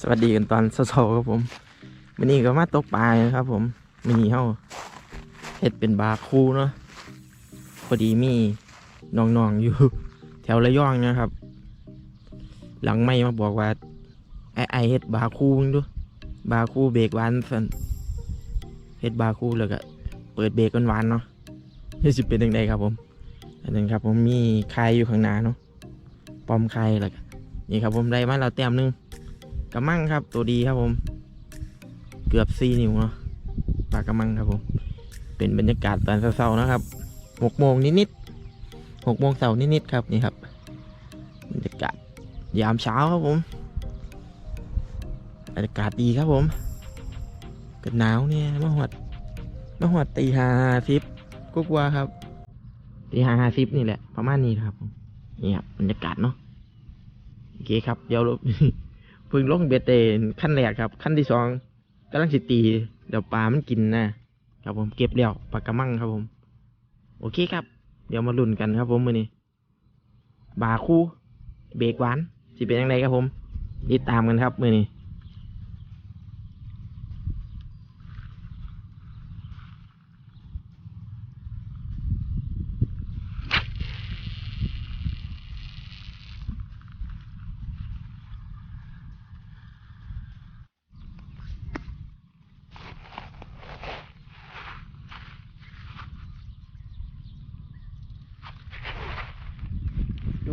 สวัสดีกันตอนเช้าๆครับผมวันนี้ก็มาตกปลาครับ ผมวันนี้เฮาเฮ็ดเป็นบาคูเนาะพอดีมีน้องๆอยู่ แถวระยองนะครับ หลังไม่มาบอกว่า ไอไอเฮ็ดบาคูมึงดูบาคูเบรกหวานสันเฮ็ดบาคูแล้วก็เปิดเบรกหวานเนาะนี่สิเป็นยังไงครับผมอันนั้นครับ ผมมีใครอยู่ข้างหน้าเนาะปอมใครแล้วก็นี่ครับ ผมได้มาแล้วแต้มหนึง กระมังครับ ตัวดีครับผม เกือบสี่นิ้วเนาะปลากระมังครับผม เป็นบรรยากาศตอนเช้าๆนะครับหกโมงนิดๆหกโมงเช้านิดๆครับนี่ครับบรรยากาศยามเช้าครับผมบรรยากาศดีครับผมกันหนาวเนี่ยมาหวดมาหวดตีห้าสิบก็กลัวาครับตีห้าสิบนี่แหละประมาณนี้ครับนี่ครับบรรยากาศเนาะโอเคครับเดี๋ยวเรา เพึ่งลงเบดเตนขั้นแรกครับขั้นที่สองกำลังสิตี เดี๋ยวปลามันกินนะครับผมเก็บแล้วปลากระมังครับผม โอเคครับ เดี๋ยวมาลุ้นกันครับ ผมมือนี้บาคู่เบรกหวานสิเป็นยังไงครับผมติดตามกันครับมือนี้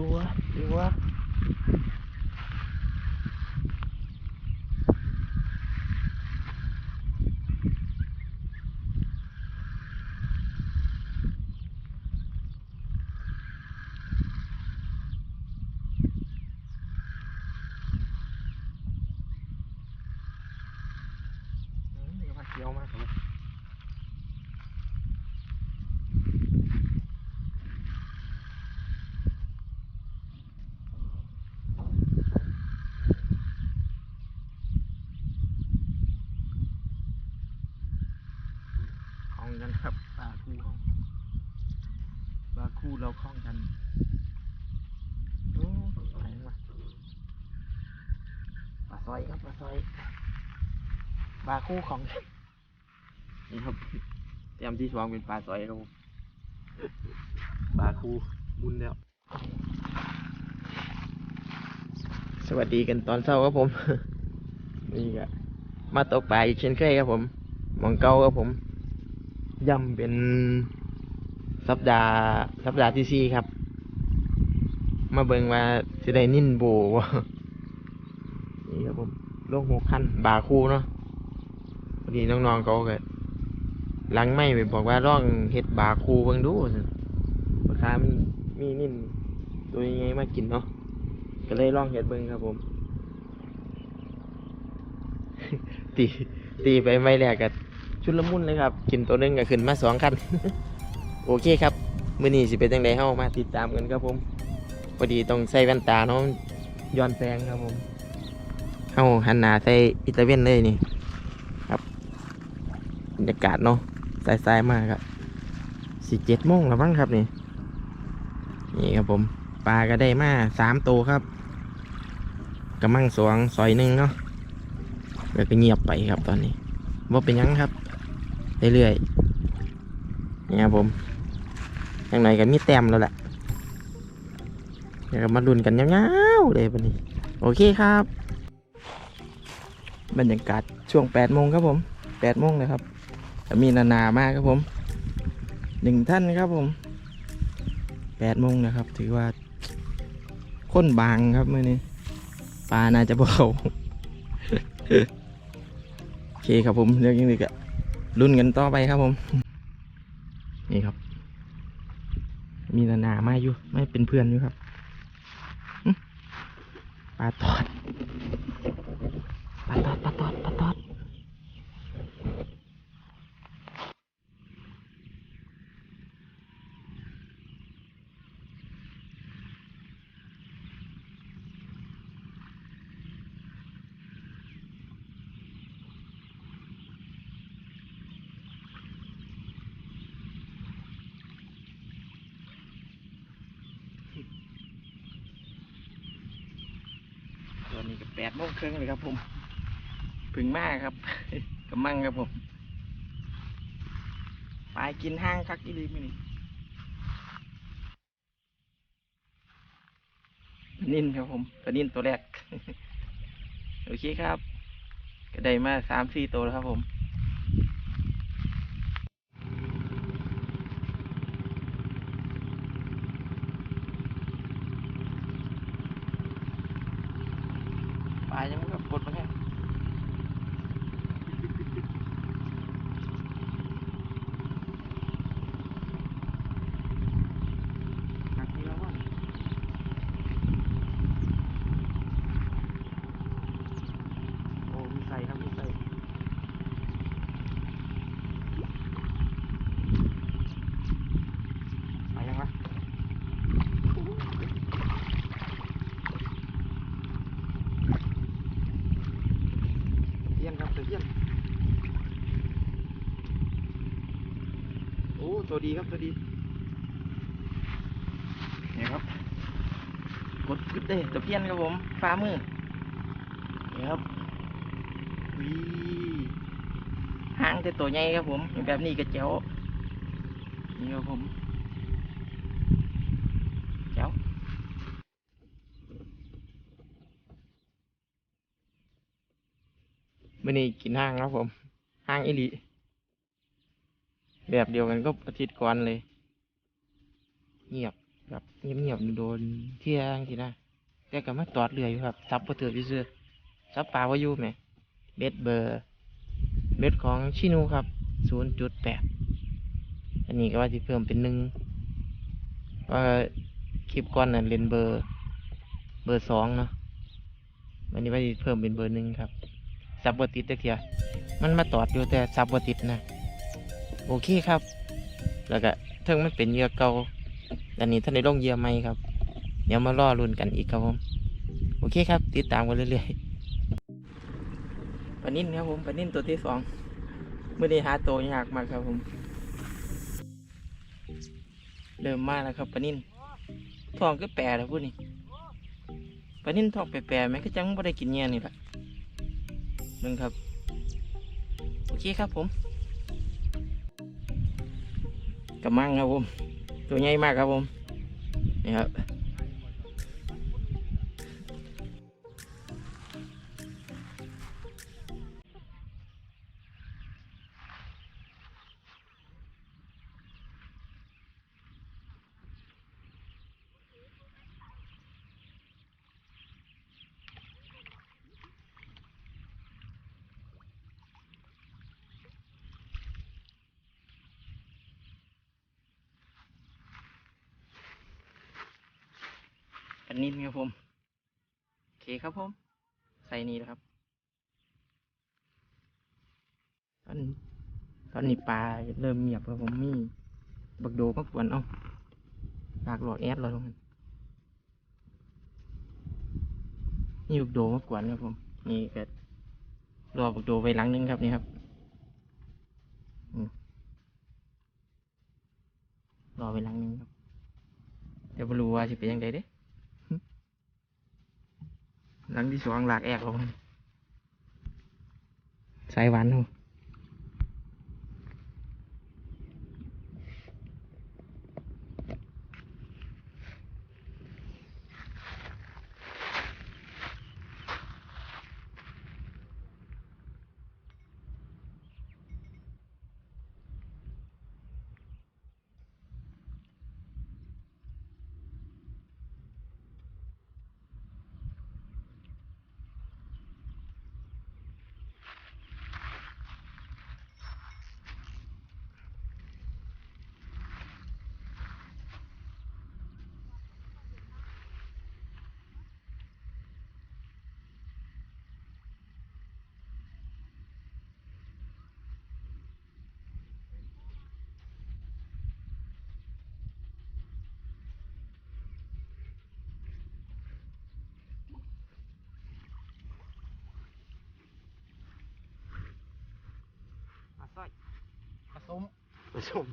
ดูวะดูวะนี่ก็มาเคี้ยวมากครับ คล้องกันครับปลาคู่ห้องปลาคู่เราคล้องกันโอ้ไหนวะปลา ซอยครับปลาซอยปลาคู่ของกันนี่ครับเตรียมที่สองเป็นปลาซอยครับผมปลาคู่บุญแล้ว สวัสดีกันตอนเช้าครับผม นี่ก็มาตกปลาอีกเช่นเคยครับผมหมองเก้าครับผมย่ำเป็นสัปดาห์สัปดาห์ที่สี่ครับ มาเบิ่งว่าจะได้นิ่นโบวะนี่ครับผมโลกหกขั้นบาคูเนาะพอดีน้องๆเขาก็หลังไม่ไปบอกว่าร่องเฮ็ดบาคูเบิ่งดูราคามันมีนิ่นตัวยังไงมากินเนาะก็เลยลองเฮ็ดเบิ่งครับผม ตีตีไปไม่แรกก็ชุดละมุนเลยครับ กินตัวหนึงก็ขึ้นมาสองคัน โอเคครับมื้อนี้สิเป็นจังไดเฮามาติดตามกันครับผมพอดีต้องใส่แว่นตาเนาะย้อนแสงครับผม เฮาหันหน้าใส่อิตาเวนเลยนี่ ครับบรรยากาศเนาะสายๆมากครับสิเจ็ดโมงแล้วมั้งครับนี่นี่ครับผมปลาก็ได้มาสามตัวครับกระมังสองซอยหนึ่งเนาะแล้วก็เงียบไปครับตอนนี้ว่าเป็นยังครับเรื่อยๆนี่ครับผมอย่างไรก็มีแต้มแล้วแหละเดี๋ยวมาลุ้นกันยาวๆเลยวันนี้ โอเคครับ บรรยากาศช่วง8โมงครับผม8โมงเลยครับจะมีนานามากครับผมหนึ่งท่านครับผม8โมงนะครับ ถือว่าค้นบางครับมื่อนี้ปลาน่าจะเบาโอเคครับผมเรื่องยังไงก็รุ่นกันต่อไปครับผม นี่ครับ มีนานามาอยู่ ไม่เป็นเพื่อนอยู่ครับปลาตอด ปลาตอดปลาตอดปลาตอดตัวนี้ก็แปดโมงครึ่งเลยครับผม ผึ่งมากครับกำมังครับผมไปกินห้างคักอีดีมินี่นิ่นครับผมปนิ่นตัวแรก โอเคครับ ก็ได้มาสามสี่ตัวแล้วครับผมปลายังไม่กดมาแค่หักนี่แล้วว่ะโอ้มีใส่ครับมีใส่ไปยังวะเทีย นครับเทียนโอ้ตัวดีครับตัวดีเนี่ยครับกดกึดเลยตะเพียนครับผมฟ้ามือนี่ครับวีหางแต่ตัวใหญ่ครับผมแบบนี้ก็เจ๋วนี่ครับผมเจ๋ว มื่อนี้กินห้างครับผม ห้างอิลิแบบเดียวกันก็อาทิตย์ก่อนเลย เงียบแบบเงียบๆโดนเที่ยงทีนะแต่ก็มาตอดเรืออยู่ครับซับประเถื่อพี่เสื้อซับปลาวาอยุไหมเบ็ดเบอร์เบ็ดของชินูครับศูนย์จุดแปดอันนี้ก็ว่าจะเพิ่มเป็นหนึ่งว่าคลิปก่อนนั้นเล่นเบอร์ เบอร์สองเนาะวันนี้ว่าจะเพิ่มเป็นเบอร์หนึ่งครับ ซับบติดตะเกียมันมาตอดอยู่แต่ซับบติดนะ โอเคครับ แล้วก็เทิงมันเป็นเยื่อเก่าอันนี้ท่านในลงเยื่อไหมครับ เดี๋ยวมาล่อรุ่นกันอีกครับผม โอเคครับ ติดตามกันเรื่อยๆปนิ่นครับผมปนิ่นตัวที่สองเมื่อได้หาตัวยากมากครับผม เริ่มมาแล้วครับปนิ่นทองก็แปรแล้วพูดนี่ปนิ่นทองแปรๆไหมก็จังไม่ได้กินเงี้ยนี่แหละ นึงครับ โอเคครับผมกำมังครับผม ตัวใหญ่มากครับผม นี่ครับ อันนี้ครับผมโอเคครับผม ใส่นี่นะครับตอนตอนนี้ปลาเริ่มเงียบครับผมมีบักโดมากวนเอาปากหลอดแอดเราลงมันนี่บักโดมากวนครับผม นี่ก็รอบักโดไว้หลังนึงครับนี่ครับรอไว้หลังนึงครับเดี๋ยวบรู้ว่าจะเป็นยังไงเด้ หลังที่สองหลากแอกลงสายหวานหูป ปลาส้ม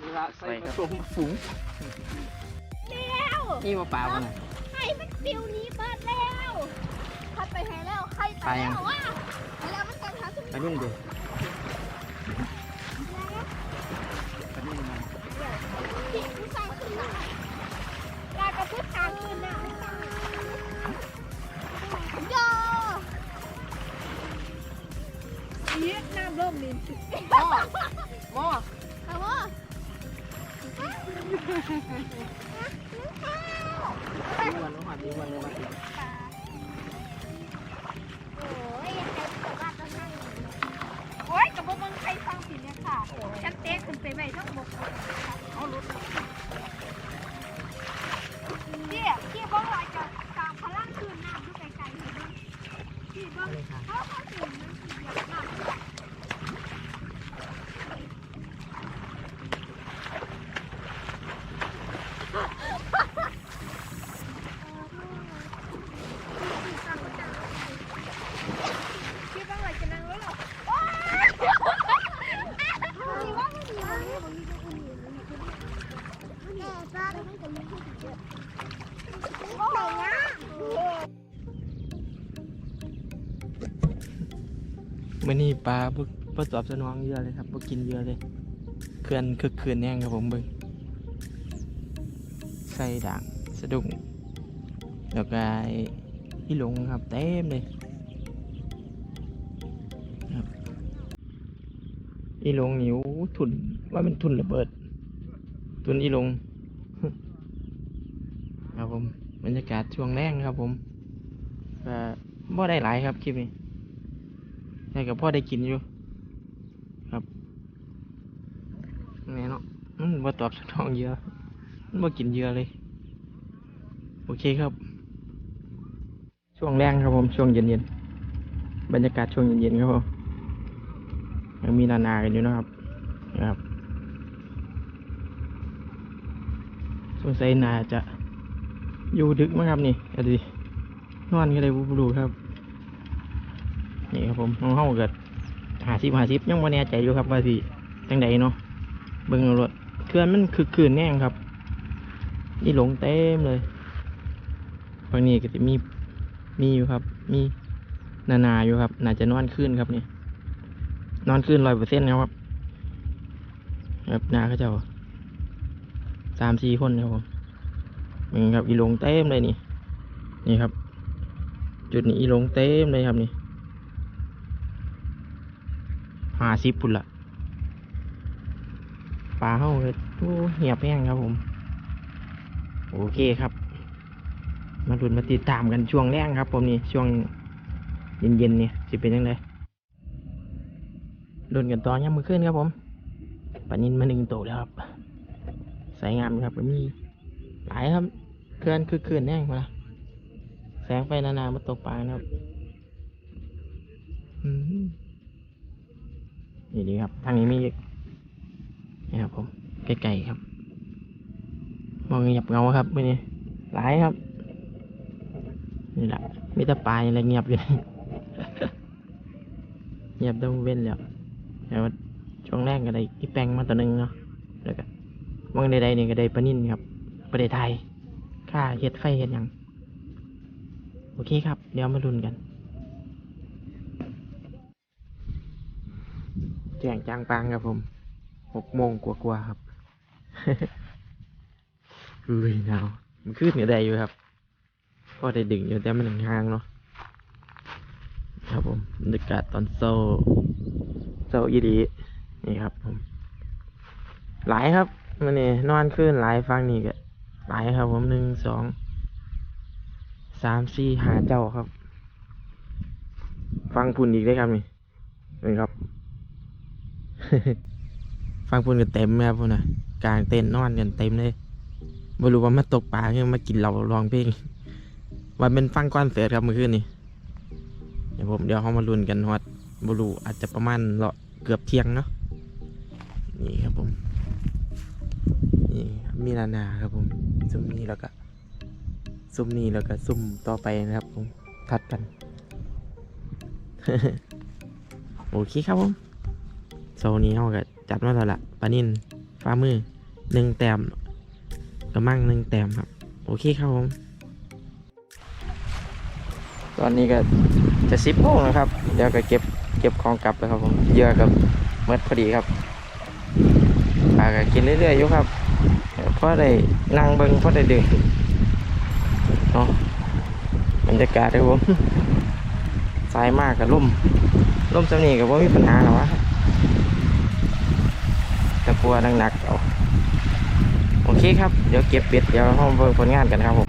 เวลาใส่ใส่ผครับสมฝูงนี่มาปลามันให้มันฟิวนี้เปิดแล้วพัดไปแห่แล้วใครไปแล้ววะไปแล้วมันกันหาสุดอันนี้ดูที่ผู้ชายขึ้นมาลากระพุ้ทางขึ้นน่ะ นี่น้ำเริ่มลิ้นหม้อเอาว่าวันน้องหัดดีวันน้องหัดดีโอ้ยใครจะว่าต้องนั่งโอ้ยกับบังใครฟังผิดเนี่ยค่ะ ฉันเตะขึ้นไปไว้ทั้งบกเอาลุด มื่อนี้ปลาบ่บ่ตอบสนองเยอะเลยครับบ่กินเยอะเลยเขื่อนคึกคืนแน่งครับผมเบิ่งใส่ด่างสะดุ้งแล้วก็ไอ้อีหลงครับเต็มเลยอีหลงหิวทุนว่าเป็นทุนระเบิด ทุนอีหลงครับผมบรรยากาศช่วงแรงครับผมก็บ่ได้หลายครับคลิปนี้ ใช่กับพ่อได้กินอยู่ ครับแน่เนาะมันบ่ตอบสนองเยอะมันบ่กินเยอะเลย โอเคครับ ช่วงแรงครับผม ช่วงเย็นๆ บรรยากาศช่วงเย็นๆครับผมยังมีนานากันอยู่นะครับนะครับสงสัยนาจะอยู่ดึกมั้งครับนี่อดินอนก็เลยบุบลูครับ นี่ครับผมของเฮาเกิดหาสิบหาสิบยังไม่แน่ใจอยู่ครับว่าสิจังใดเนาะเบิ่งเอารถเขื่อนมันคือคืนแน่งครับ นี่หลงเต็มเลยฝั่งนี้ก็จะมีมีอยู่ครับ มีนานาอยู่ครับ น่าจะนอนขึ้นครับนี่นอนขึ้นร้อยเปอร์เซ็นต์ครับครับนาเขาเจ้าสามสี่คนครับผมนี่ครับอีหลงเต็มเลยนี่ นี่ครับ จุดนี้อีหลงเต็มเลยครับนี่ ห้าสิบพุ่นละปลาเข้าเลยโอ้เหียบแห้งครับผม โอเคครับ มาดุนมาติดตามกันช่วงแรกครับ ผมนี่ช่วงเย็นๆเนี่ยจะเป็นยังไงดุนกันต่อย่ำมือขึ้นครับผมปลานินมาหนึ่งโตวแล้วครับสายงามครับมีหลายครับเคลื่อนคือเคลื่อนแน่งมาละแสงไฟนานามาตกปลานะครับ อืม นี่ดีครับ ทางนี้มีนี่ครับ ผมใกล้ๆครับ มองเงียบเงาครับไม่นี่หลายครับ นี่แหละมีแต่ปลายอะไรเงียบอยู่เงียบต้องเว้นแล้วแล้วช่วงแรกก็ได้อีแปงมาตัวหนึ่งเนาะแล้วก็มองใดๆนี่ก็ได้ปนิ่นครับประเทศไทยค่าเฮ็ดไฟเฮ็ดยังโอเคครับ เดี๋ยวมาลุ้นกัน แจ้งจางปางครับผมหกโมงกว่าๆครับอุ้ยหนาวมันขึ้นเหนือใดอยู่ครับพอได้ดึงอยู่แต่มันห่างเนาะครับผมบรรยากาศตอนโซโซยีดีนี่ครับผมหลายครับมันนี่นอนขึ้นหลายฟังนี่ก็หลายครับ ผมหนึ่งสองสามสี่หาเจ้าครับ ฟังพุ่นอีกได้ครับนี่นี่ครับ ฟังพูนกันเต็มครับพูนนะกลางเต็นนอนกันเต็มเลยไม่รู้ว่ามาตกปลาหรือมากินเหล้ารองเพลงวันเป็นฟังก้อนเสือครับเมื่อคืนนี้เดี๋ยวผมเดี๋ยวเขามาลุ้นกันฮอดบรูอาจจะประมาณเลาะเกือบเที่ยงเนาะนี่ครับผมนี่มีนานาครับผมซุ่มนี้แล้วก็ซุ่มนี้แล้วก็ซุ่มต่อไปนะครับผมทัดกัน โอเคครับผม โซนนี้เขาก็จัดมาแล้วล่ะปานินฟ้ามือหนึ่งแต้มกระมังหนึ่งแต้มครับ โอเคครับผม ตอนนี้ก็จะสิบโมงแล้วครับ เดี๋ยวก็เก็บเก็บของกลับแล้วครับผมเยื่อกับเมดพอดีครับปลาก็กินเรื่อยๆอยู่ครับเดี๋ยวพอได้นั่งเบิ้งเพอได้ดื่มเนาะบรรยากาศครับผมสายมากกับล่มล่มจำนี้กับว่ามีปัญหาหรอวะ กลัวหนักๆเอาโอเคครับ เดี๋ยวเก็บเบ็ดเดี๋ยวห้องเบิ่งผลงานกันครับผม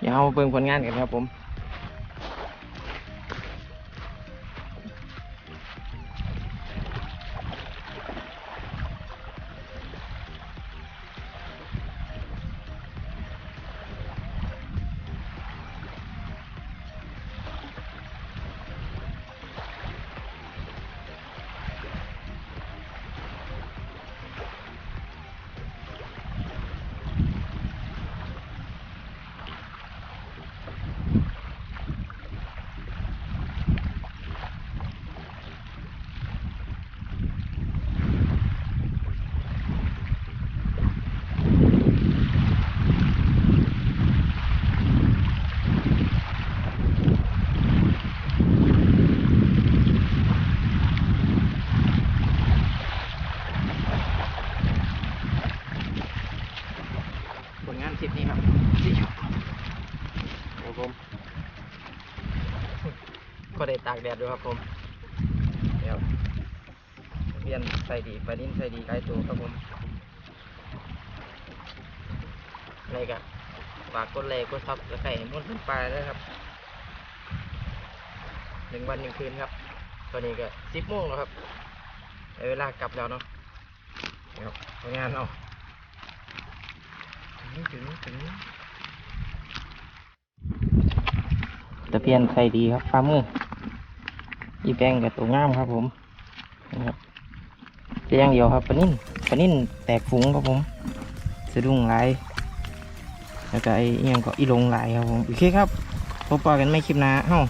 เดี๋ยวเอาเบิ่งผลงานกันครับผม ผลงานทริปนี้ครับครับผม ก็ได้ ตากแดดด้วยครับผมเดี๋ยวเรียนใส่ดีปลาดิ้นใส่ดีไกลตัวครับผมอะไรกันฝากกดไลค์กดซับแล้วไก่มุ่นขึ้นไปเลยครับหนึ่งวันหนึ่งคืนครับ ตอนนี้ก็สิบโมงแล้วครับเวลากลับแล้วเนาะเดี๋ยวผลงานเอาถึงถึงถึงตะเพียนใส่ดีครับฟ้ามือ อีแปงกับตัวงามครับผมนะครับเพียงเดียวครับปนิ่นปนิ่นแตกฝูงครับผมสะดุ้งหลายแล้วก็ไอ้อิหยังก็อีลงหลายครับผมโอเคครับพบปะกันไม่คลิปหน้าเฮ้า